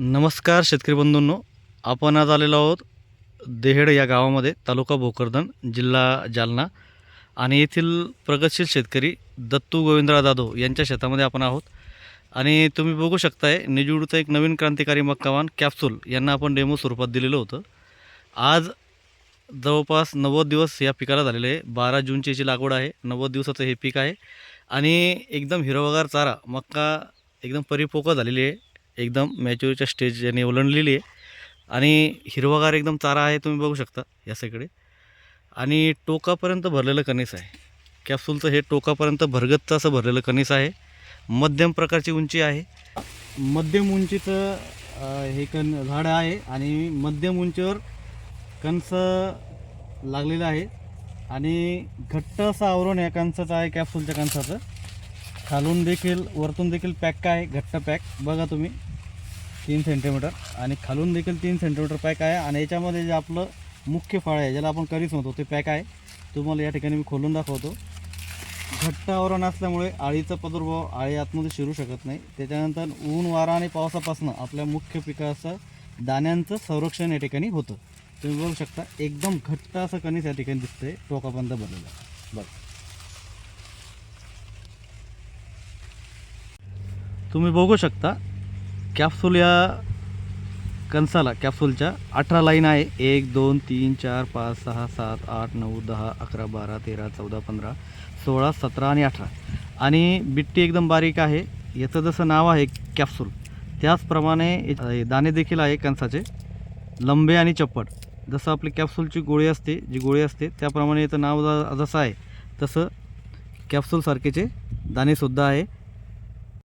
नमस्कार शेतकरी बंधूंनो आपण आज आलेलो आहोत देहेड या गावामध्ये तालुका भोकरदन जिल्हा जालना. आणि येथील प्रगतशील शेतकरी दत्तू गोविंदराव जाधव यांच्या शेतामध्ये आपण आहोत. आणि तुम्ही बघू शकताय निजुडूचं एक नवीन क्रांतिकारी मक्कावान कॅप्सूल यांना आपण डेमो स्वरूपात दिलेलं होतं. आज जवळपास नव्वद दिवस या पिकाला झालेले आहे. बारा जूनची याची लागवड आहे. नव्वद दिवसाचं हे पीक आहे. आणि एकदम हिरवगार चारा मक्का एकदम परिपोक झालेली आहे. एकदम मॅच्युअरच्या स्टेज याने ओलांडलेली आहे. आणि हिरवागार एकदम चारा आहे तुम्ही बघू शकता या सगळे आणि टोकापर्यंत भरलेलं कणीस आहे. कॅप्सूलचं हे टोकापर्यंत भरगतचं असं भरलेलं कणीस आहे. मध्यम प्रकारची उंची आहे. मध्यम उंचीचं हे कण झाड आहे. आणि मध्यम उंचीवर कणस लागलेलं आहे. आणि घट्ट असं आवरण या कणसाचं आहे कॅप्सूलच्या कणसाचं. खालून देखील वरतून देखील पॅक आहे घट्ट पॅक बघा तुम्ही. तीन सेंटीमीटर आणि खालून देखील तीन सेंटीमीटर पॅक आहे. आणि याच्यामध्ये जे आपलं मुख्य फळ आहे ज्याला आपण करीच म्हणतो ते पॅक आहे. तुम्हाला या ठिकाणी मी खोलून दाखवतो. घट्ट आवरण असल्यामुळे आळीचा प्रादुर्भाव आळी आतमध्ये शिरू शकत नाही. त्याच्यानंतर ऊन वारा आणि पावसापासून आपल्या मुख्य पिकाचं दाण्यांचं संरक्षण या ठिकाणी होतं. तुम्ही बघू शकता एकदम घट्ट असं कणीस या ठिकाणी दिसतंय. टोकापर्यंत भरलेलं. बघ तुम्ही बघू शकता कॅप्सूल या कणसाला कॅप्सूलच्या अठरा लाईन आहे. एक दोन तीन चार पाच सहा सात आठ नऊ दहा अकरा बारा तेरा चौदा पंधरा सोळा सतरा आणि अठरा. आणि बिट्टी एकदम बारीक आहे. याचं जसं नाव आहे कॅप्सूल त्याचप्रमाणे दाणे देखील आहे कणसाचे. लंबे आणि चप्पट जसं आपली कॅप्सूलची गोळी असते जी गोळी असते त्याप्रमाणे याचं नाव ज- जसं आहे तसं कॅप्सूलसारखेचे दाणेसुद्धा आहे.